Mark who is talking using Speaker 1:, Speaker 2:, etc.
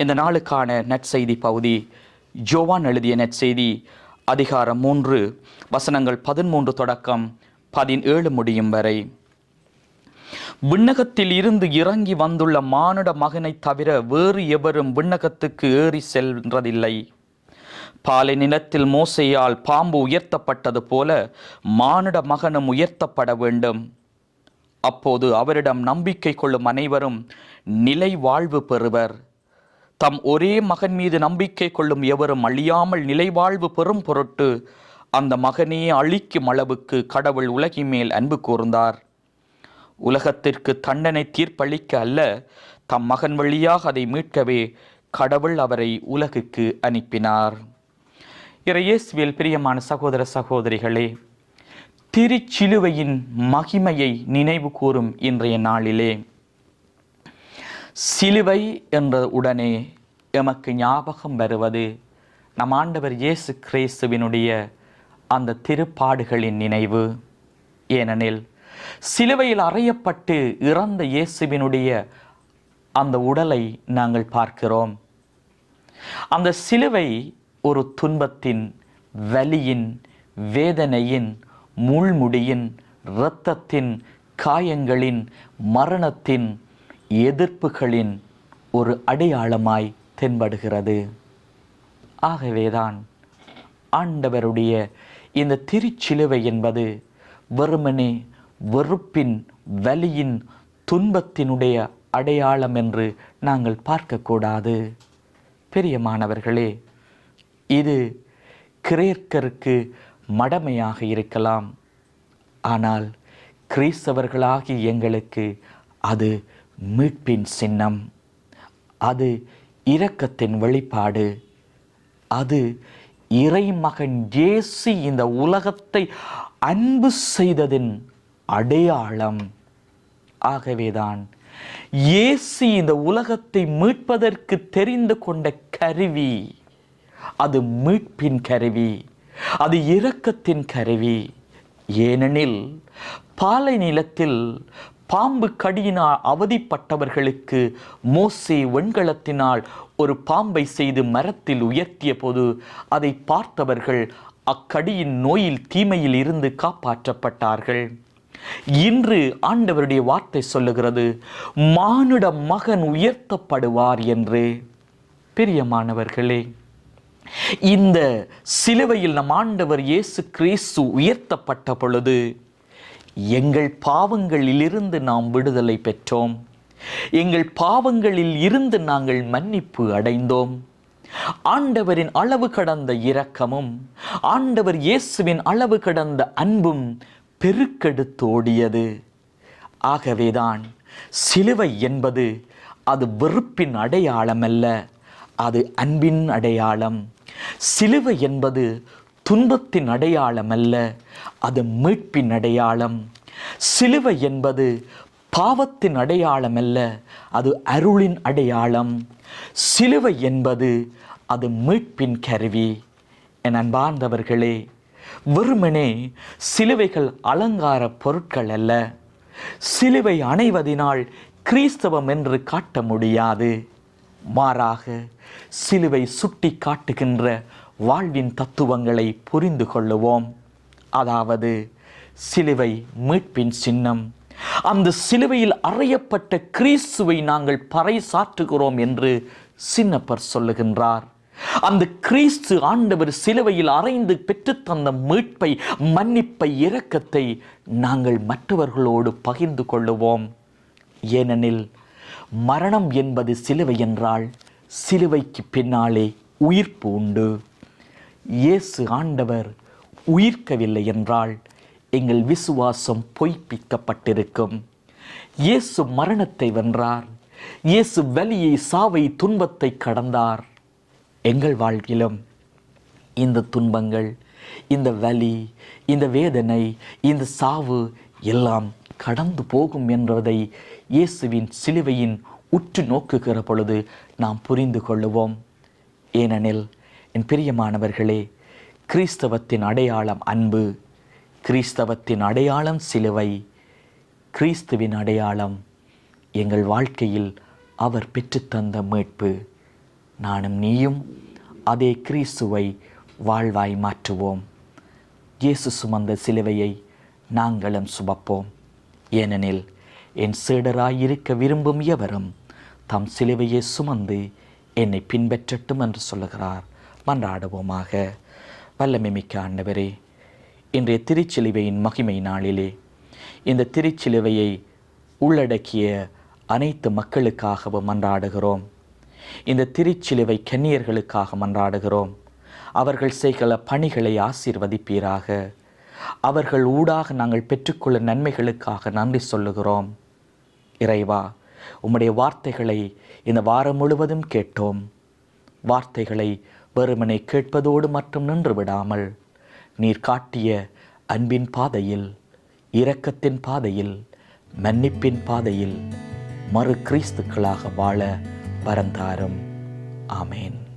Speaker 1: இந்த நாளுக்கான நற்செய்தி பகுதி ஜோவான் எழுதிய நற்செய்தி அதிகாரம் மூன்று வசனங்கள் பதிமூன்று தொடக்கம் பதினேழு முடியும் வரை. விண்ணகத்தில் இருந்து இறங்கி வந்துள்ள மானுட மகனைத் தவிர வேறு எவரும் விண்ணகத்துக்கு ஏறி செல்றதில்லை பாலை நிலத்தில் மோசையால் பாம்பு உயர்த்தப்பட்டது போல மானுட மகனும் உயர்த்தப்பட வேண்டும். அப்போது அவரிடம் நம்பிக்கை கொள்ளும் அனைவரும் நிலை வாழ்வு பெறுவர். தம் ஒரே மகன் மீது நம்பிக்கை கொள்ளும் எவரும் அழியாமல் நிலைவாழ்வு பெறும் பொருட்டு அந்த மகனே அழிக்கும் அளவுக்கு கடவுள் உலகின் மேல் அன்பு கூர்ந்தார். உலகத்திற்கு தண்டனை தீர்ப்பளிக்க அல்ல தம் மகன் வழியாக அதை மீட்கவே கடவுள் அவரை உலகுக்கு அனுப்பினார். இறையேசுவில் பிரியமான சகோதர சகோதரிகளே திருச்சிலுவையின் மகிமையை நினைவு கூறும் இன்றைய நாளிலே சிலுவை என்ற உடனே எமக்கு ஞாபகம் வருவது நம் ஆண்டவர் இயேசு கிறிஸ்துவினுடைய அந்த திருப்பாடுகளின் நினைவு. ஏனெனில் சிலுவையில் அறையப்பட்டு இறந்த இயேசுவினுடைய அந்த உடலை நாங்கள் பார்க்கிறோம். அந்த சிலுவை ஒரு துன்பத்தின் வலியின் வேதனையின் முள்முடியின் இரத்தத்தின் காயங்களின் மரணத்தின் எதிர்ப்புகளின் ஒரு அடையாளமாய் தென்படுகிறது. ஆகவேதான் ஆண்டவருடைய இந்த திருச்சிலுவை என்பது வெறுமனே வெறுப்பின் வலியின் துன்பத்தினுடைய அடையாளம் என்று நாங்கள் பார்க்கக்கூடாது. பெரியமானவர்களே இது கிரேக்கருக்கு மடமையாக இருக்கலாம். ஆனால் கிறிஸ்தவர்களாகி எங்களுக்கு அது மீட்பின் சின்னம். அது இரக்கத்தின் வெளிப்பாடு. அது இறைமகன் இயேசு இந்த உலகத்தை அன்பு செய்ததின் அடையாளம். ஆகவேதான் இயேசு இந்த உலகத்தை மீட்பதற்கு தெரிந்து கொண்ட கருவி. அது மீட்பின் கருவி. அது இரக்கத்தின் கருவி. ஏனெனில் பாலை நிலத்தில் பாம்பு கடியினால் அவதிப்பட்டவர்களுக்கு மோசே வெண்கலத்தினால் ஒரு பாம்பை செய்து மரத்தில் உயர்த்திய போது அதை பார்த்தவர்கள் அக்கடியின் நோயில் தீமையில் இருந்து காப்பாற்றப்பட்டார்கள். இன்று ஆண்டவருடைய வார்த்தை சொல்லுகிறது மானுட மகன் உயர்த்தப்படுவார் என்று. பிரியமானவர்களே இந்த சிலுவையில் நம் ஆண்டவர் இயேசு கிறிஸ்து உயர்த்தப்பட்ட பொழுது எங்கள் பாவங்களிலிருந்து நாம் விடுதலை பெற்றோம். எங்கள் பாவங்களில் இருந்து நாங்கள் மன்னிப்பு அடைந்தோம். ஆண்டவரின் அளவு கடந்த இரக்கமும் ஆண்டவர் இயேசுவின் அளவு கடந்த அன்பும் பெருக்கெடுத்தோடியது. ஆகவேதான் சிலுவை என்பது அது வெறுப்பின் அடையாளம் அல்ல அது அன்பின் அடையாளம். சிலுவை என்பது துன்பத்தின் அடையாளம் அல்ல அது மீட்பின் அடையாளம். சிலுவை என்பது பாவத்தின் அடையாளம் அல்ல அது அருளின் அடையாளம். சிலுவை என்பது அது மீட்பின் கருவி. என் அன்பார்ந்தவர்களே வெறுமனே சிலுவைகள் அலங்கார பொருட்கள் அல்ல. சிலுவை அணைவதினால் கிறிஸ்தவம் என்று காட்ட முடியாது. மாறாக சிலுவை சுட்டி காட்டுகின்ற வாழ்வின் தத்துவங்களை புரிந்து கொள்ளுவோம். அதாவது சிலுவை மீட்பின் சின்னம். அந்த சிலுவையில் அறையப்பட்ட கிறிஸ்துவை நாங்கள் பறைசாற்றுகிறோம் என்று சின்னப்பர் சொல்லுகின்றார். அந்த கிறிஸ்து ஆண்டவர் சிலுவையில் அறைந்து பெற்றுத்தந்த மீட்பை மன்னிப்பை இரக்கத்தை நாங்கள் மற்றவர்களோடு பகிர்ந்து கொள்ளுவோம். ஏனெனில் மரணம் என்பது சிலுவை என்றால் சிலுவைக்கு பின்னாலே உயிர்ப்பு உண்டு. இயேசு ஆண்டவர் உயிர்க்கவில்லை என்றால் எங்கள் விசுவாசம் பொய்ப்பிக்கப்பட்டிருக்கும். இயேசு மரணத்தை வென்றார். இயேசு வலியை சாவை துன்பத்தை கடந்தார். எங்கள் வாழ்விலும் இந்த துன்பங்கள் இந்த வலி இந்த வேதனை இந்த சாவு எல்லாம் கடந்து போகும் என்பதை இயேசுவின் சிலுவையின் உற்று நோக்குகிற பொழுது நாம் புரிந்து கொள்ளுவோம். ஏனெனில் என் பிரியமானவர்களே கிறிஸ்தவத்தின் அடையாளம் அன்பு கிறிஸ்தவத்தின் அடையாளம் சிலுவை கிறிஸ்துவின் அடையாளம் எங்கள் வாழ்க்கையில் அவர் பெற்றுத்தந்த மீட்பு. நானும் நீயும் அதே கிறிஸ்துவை வாழ்வாய் மாற்றுவோம். இயேசு சுமந்த சிலுவையை நாங்களும் சுமப்போம். ஏனெனில் என் சீடராயிருக்க விரும்பும் எவரும் தம் சிலுவையை சுமந்து என்னை பின்பற்றட்டும் என்று சொல்லுகிறார். மன்றாடுவோமாக. வல்லமிமிக்க ஆண்டவரே இன்றைய திருச்சிலுவையின் மகிமை நாளிலே இந்த திருச்சிலுவையை உள்ளடக்கிய அனைத்து மக்களுக்காகவும் மன்றாடுகிறோம். இந்த திருச்சிலுவை கன்னியர்களுக்காக மன்றாடுகிறோம். அவர்கள் செய்கிற பணிகளை ஆசீர்வதிப்பீராக. அவர்கள் ஊடாக நாங்கள் பெற்றுக்கொள்ள நன்மைகளுக்காக நன்றி சொல்லுகிறோம். இறைவா உம்முடைய வார்த்தைகளை இந்த வாரம் முழுவதும் கேட்டோம். வார்த்தைகளை வெறுமனை கேட்பதோடு மட்டும் நின்று விடாமல் நீர் காட்டிய அன்பின் பாதையில் இரக்கத்தின் பாதையில் மன்னிப்பின் பாதையில் மறு கிறிஸ்துக்களாக வாழ பரந்தாரும். ஆமேன்.